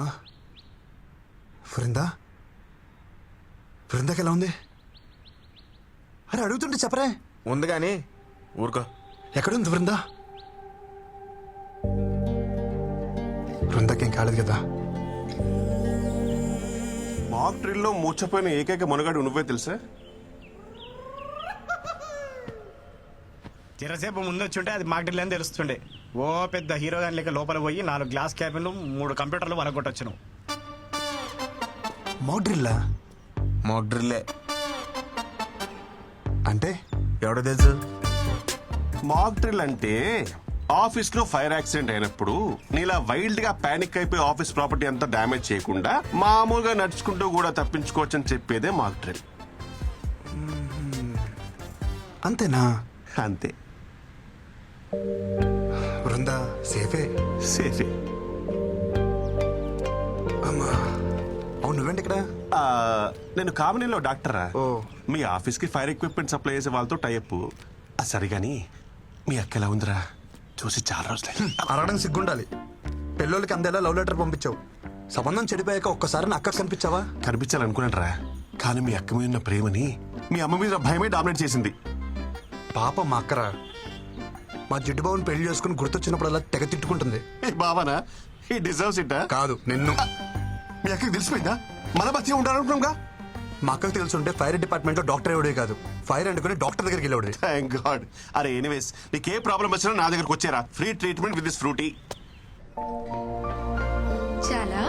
బృందా బృందాకి ఎలా ఉంది? అరే అడుగుతుంటే చెప్పరే. ఉంది కానీ ఊరుకో. ఎక్కడుంది బృందా బృందాకేం కాలేదు కదా? మాక్ డ్రిల్లో మూర్చపోయిన ఏకైక మునగాడు నువ్వే తెలుసా? చిరసేపు ముందు వచ్చుంటే అది మాకు అని తెలుస్తుండే. ఓ పెద్ద హీరో దాని లెక్క లోపల పోయి నాలుగు గ్లాస్ క్యాబిన్లు మూడు కంప్యూటర్లు వరగొట్టొచ్చును. మోడ్రిల్లా? మాక్ డ్రిల్లే అంటే? ఎవడో తెలుసు? మాక్ డ్రిల్ అంటే ఆఫీస్లో ఫైర్ యాక్సిడెంట్ అయినప్పుడు నీలా వైల్డ్గా పానిక్ అయిపోయి ఆఫీస్ ప్రాపర్టీ అంతా డ్యామేజ్ చేయకుండా మామూలుగా నడుచుకుంటూ కూడా తప్పించుకోవచ్చని చెప్పేదే మాక్ డ్రిల్ అంతేనా? అంతే. బృందా సేఫే? సేఫే. అమ్మా. అవును నువ్వేంటి ఇక్కడ ఆ, నేను కామినీలో డాక్టరా ఓ. మీ ఆఫీస్కి ఫైర్ ఎక్విప్మెంట్ సప్లై చేసే వాళ్ళతో టైప్. సరే గాని మీ అక్క ఎలా ఉందిరా? చూసి చాలా రోజులు అరగడం సిగ్గుండాలి. పెళ్ళోళ్ళకి అందేలా లవ్ లెటర్ పంపించావు. సంబంధం చెడిపోయాక ఒక్కసారి నా అక్కకు కనిపించావా? కనిపించాలనుకున్నాను కానీ మీ అక్క మీద ఉన్న ప్రేమని మీ అమ్మ మీద భయమే డామినేట్ చేసింది. పాప మా అక్కరా. మా జిడ్డు బాబుని పెళ్ళి చేసుకుని గుర్తొచ్చినప్పుడల్లా తెగ తిట్టుకుంటుంది. ఏ బావనా? ఈ డిజర్వ్స్ ఇట్ కాదు నిన్ను. మీ అక్కకి తెలిసిపోయిందా? మన మధ్య ఉండాలనుకున్నాంగా? మా అక్కకు తెలుసుంటే ఫైర్ డిపార్ట్మెంట్లో డాక్టర్ ఎవడే కాదు. ఫైర్ అంటుకుని డాక్టర్ దగ్గరికి వెళ్ళాడు థ్యాంక్ గాడ్ అరే ఎనీవేస్ నీకు ఏ ప్రాబ్లం వచ్చినా నా దగ్గరకు వచ్చారా. Free treatment with this Frooti చాలా.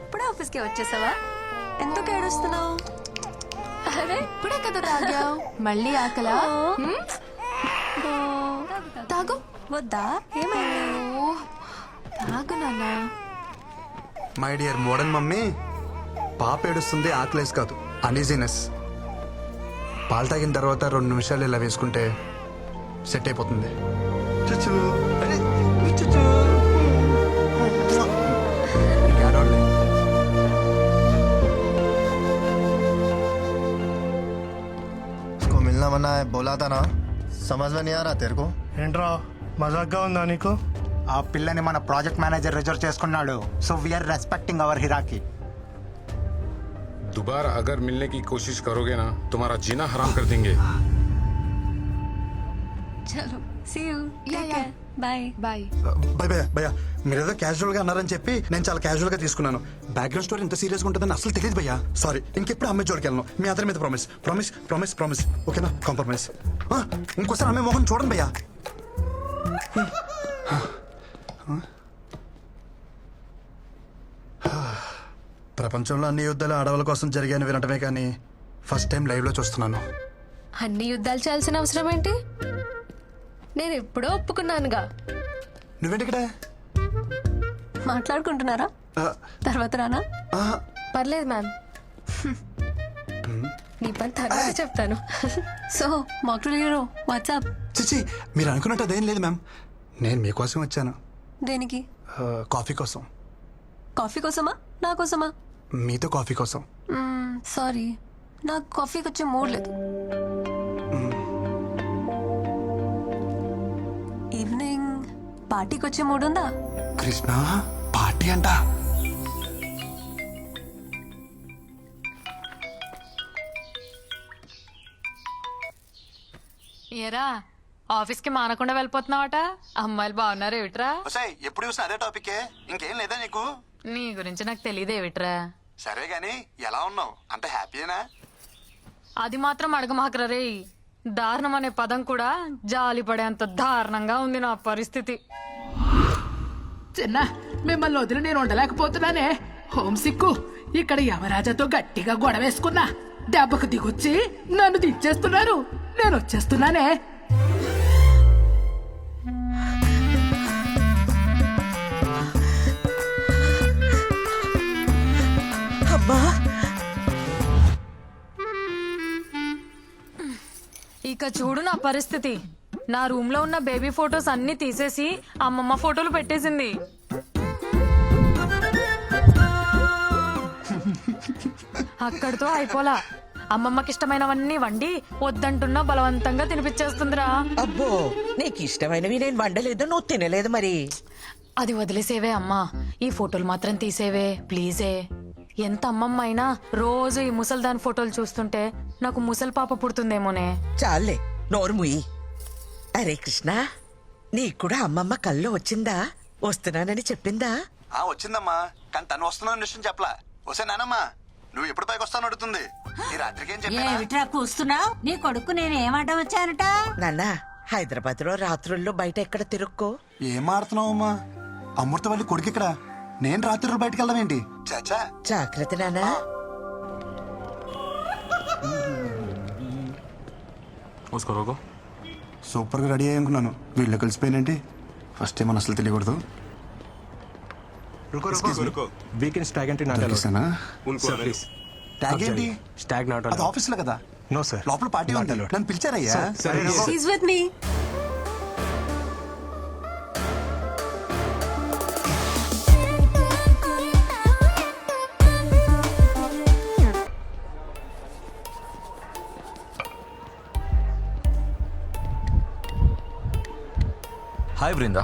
అప్పుడే ఆఫీస్కి వచ్చేసావా? ఎందుకు ఏడుస్తున్నావు? అరే ఇప్పుడే కదా తాగావు. మళ్ళీ ఆకలా? హ్మ్? తాగు. వద్దా? ఏమైంది? ఓ, తాగు నాన్న. మై డియర్ మోడర్న్ మమ్మీ పాప ఏడుస్తుంది ఆకలేసి కాదు. అనీజీనెస్ పాలు తాగిన తర్వాత రెండు నిమిషాలు ఇలా వేసుకుంటే సెట్ అయిపోతుంది. చుచూ. అరే, मिलना मना है बोला था ना समझ में नहीं आ रहा तेरे को ఏంట్రా మజాక్గా ఉందా నీకు ఆ పిల్లని మన ప్రాజెక్ట్ మేనేజర్ రిజర్వ్ చేసుకున్నాడు so we are respecting our hierarchy दोबारा अगर मिलने की कोशिश करोगे ना तुम्हारा जीना हराम कर देंगे చలో see you yeah, yeah. Bye bye భయ భయ భయ మీరేదో క్యాజువల్గా అన్నారని చెప్పి నేను చాలా క్యాజువల్గా తీసుకున్నాను. బ్యాక్గ్రౌండ్ స్టోరీ ఇంత సీరియస్గా ఉంటుందని అసలు తెలియదు భయ్యా. సారీ ఇంకెప్పుడు అమ్మాయి జోడికి వెళ్ళను. మీ అతని మీద ప్రామిస్ ప్రామిస్ ప్రామిస్ ప్రామిస్ ఓకేనా కాంప్రమైజ్ ఇంకోసారి అమ్మాయి మొహం చూడండి భయ్యా. ప్రపంచంలో అన్ని యుద్ధాలు ఆడవాళ్ళ కోసం జరిగాయని వినటమే కానీ ఫస్ట్ టైం లైవ్లో చూస్తున్నాను. అన్ని యుద్ధాలు చేయాల్సిన అవసరం ఏంటి? నేను ఎప్పుడో ఒప్పుకున్నానుగా. నువ్వేంటి ఇక్కడ మాట్లాడుకుంటున్నారా? ఆ, తర్వాత రానా? ఆ, పర్లేదు మ్యామ్. నీ పని తర్వాత చెప్తాను. సో మాక్టూల్ హీరో వాట్సాప్ చిచి మీరు అనుకున్నట్టు అదేం లేదు మ్యామ్. నేను మీకోసం వచ్చాను. దేనికి? ఆ, కాఫీ కోసం. కాఫీ కోసమా? నా కోసమా? మీతో కాఫీ కోసం. సారీ నాకు కాఫీకి వచ్చే మూడ్ లేదు. పార్టీకి వచ్చే మూడ్ ఉందా కృష్ణ పార్టీ అంట. ఏరా ఆఫీస్కి మానకుండా వెళ్ళిపోతున్నావట? అమ్మాయిలు బాగున్నారు ఏమిట్రా? ఎప్పుడు చూసినా అదే టాపికే. ఇంకేం లేదా నీకు? నీ గురించి నాకు తెలియదు ఏమిట్రా? సరే గాని ఎలా ఉన్నావు? అంత హ్యాపీనా అది మాత్రం అడగమాకరా రే దారుణం అనే పదం కూడా జాలి పడేంత దారుణంగా ఉంది నా పరిస్థితి. చిన్న మిమ్మల్ని వదిలి నేను ఉండలేకపోతున్నానే. హోమ్ సిక్కు ఇక్కడ యమరాజాతో గట్టిగా గొడవేసుకున్నా. దెబ్బకు దిగొచ్చి నన్ను దించేస్తున్నారు. నేను వచ్చేస్తున్నానే. ఇక చూడు నా పరిస్థితి. నా రూమ్లో ఉన్న బేబీ ఫొటోస్ అన్ని తీసేసి అమ్మమ్మ ఫోటోలు పెట్టేసింది. అక్కడితో అయిపోలా. అమ్మమ్మకి ఇష్టమైనవన్నీ వండి వద్దంటున్నా బలవంతంగా తినిపించేస్తుందిరా. అబ్బో నీకు ఇష్టమైనవి నేను వండలేదు నువ్వు తినలేదు మరి. అది వదిలేసేవే అమ్మా. ఈ ఫోటోలు మాత్రం తీసేవే ప్లీజే ఎంత అమ్మమ్మ అయినా రోజు ఈ ముసల్దాన్ ఫోటోలు చూస్తుంటే నాకు ముసలి పాప పుడుతుందేమోనే. చాలే నోరు ముయ్యి అరే కృష్ణ నీకు కూడా అమ్మమ్మ కళ్ళు వచ్చిందా? వస్తున్నానని చెప్పిందా? ఆ వచ్చిందమ్మా. కానీ తను వస్తున్న విషయం చెప్పలా. వసే నానమ్మా నువ్వు ఎప్పుడు పైకి వస్తాను అడుగుతుంది. ఈ రాత్రికి ఏం చెప్పినా ఏమిట్రా కూస్తున్నావు? నీ కొడుకు నేను ఏమాట వచ్చానట? నాన్న హైదరాబాద్లో రాత్రుల్లో బయట ఎక్కడ తిరుక్కో? ఏం ఆడుతున్నావమ్మా? అమృతవల్లి కొడుకు ఇక్కడ. నేను రాత్రి బయటకు వెళ్దాం ఏంటి? చాచా. జాగ్రత్త నాన్నా. సూపర్గా రెడీ అయ్యానుకున్నాను వీళ్ళు కలిసిపోయినంటి ఫస్ట్ టైం అసలు తెలియకూడదు. వీకెండ్ స్టాగ్ అంటే నాట్ దొరికేసానా? సార్ ప్లీజ్ ట్యాగ్ ఏంటి? స్టాగ్ నాట్ అది ఆఫీస్లో కదా? నో సార్ లోపల పార్టీ ఉంది. నన్ను పిలిచారయ్యా? With me hi Brinda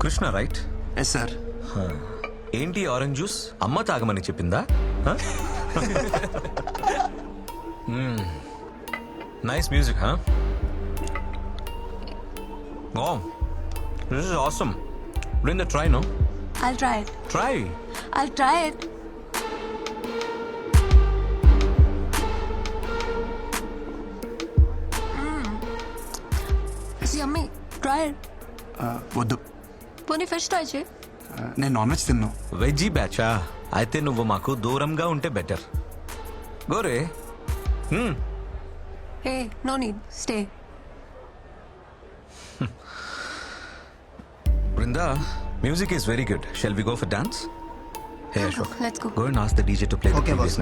Krishna right? Yes sir ఏంటి ఆరెంజ్ జ్యూస్? అమ్మ తాగమని చెప్పిందా? నైస్ మ్యూజిక్ హా ఓ this is awesome Brinda try no I'll try try I'll try it try it వద్దు పోనీ ఫిష్ ట్రై చేయి ఆ, నేను నాన్ వెజ్ తిన్నాను వెజ్జీ బ్యాచా అయితే నువ్వు మాకు దూరంగా ఉంటే బెటర్ గోరే Hmm. Hey no need stay Brinda, music is very good. Shall we go for dance? Hey, Ashok. Let's go. Go and ask the DJ to play the Okay, previous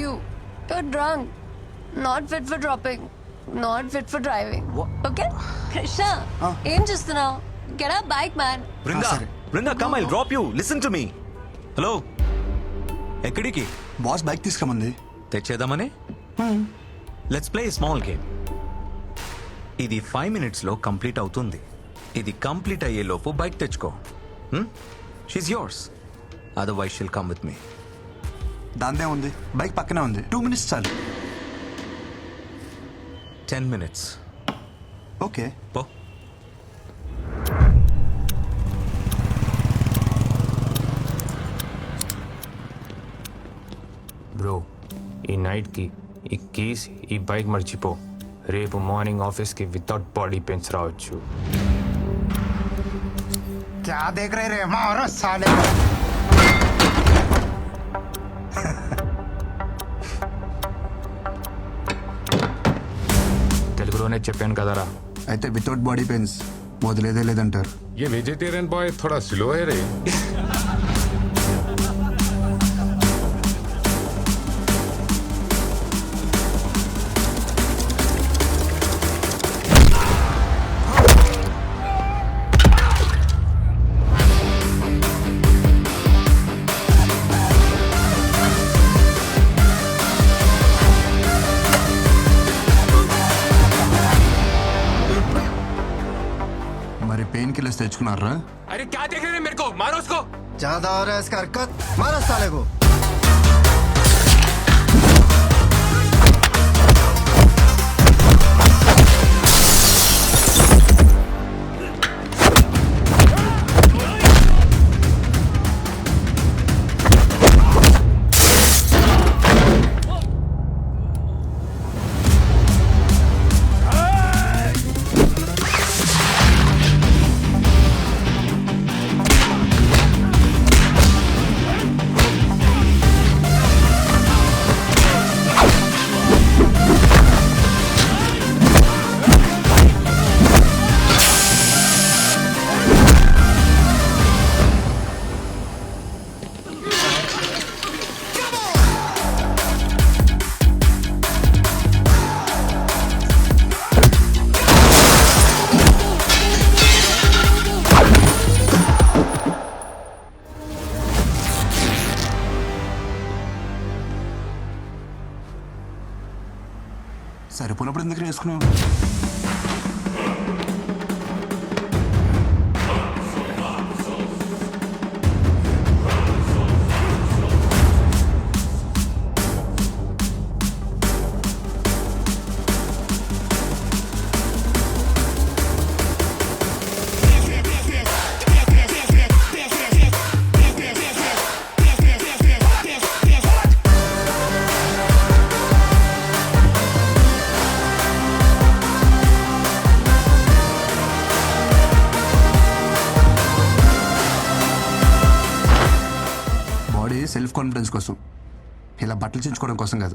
You, you're drunk. Not fit for dropping. Not fit for driving. Okay? Krishna, ఏం చూస్తున్నావు get up bike man Brinda, Brinda, come, I'll drop you. Listen to me. Hello. ఎక్కడికి? Boss bike తీసుకురమంది తెచ్చేద్దామని? Let's play small game ఇది five మినిట్స్లో complete అవుతుంది. ఇది complete అయ్యే లోపు బైక్ తెచ్చుకో. She's yours otherwise she'll come with me దాందే ఉంది. బైక్ పక్కనే ఉంది. టూ మినిట్స్ చాలు. Ten minutes okay. పో. బ్రో ఈ నైట్కి ఈ కీస్ ఈ బైక్ మర్చిపో. రేపు మార్నింగ్ ఆఫీస్కి వితౌట్ బాడీ పెయిన్స్ రావచ్చు. క్యా దేఖ్ రే రే మారో సాలే. తెలుగులోనే చెప్పాను కదరా అయితే వితౌట్ బాడీ పెయిన్స్ వదిలేదే లేదంటారు ये वेजिटेरियन बॉय थोड़ा स्लो है रे తెచ్చుకున్నారా अरे क्या देख रहे हैं मेरे को मारो उसको ज्यादा हो रहा है इसका हरकत मारा साले को వేసుకున్నావు కోసం. ఇలా బట్టలు చించుకోవడం కోసం కాదు.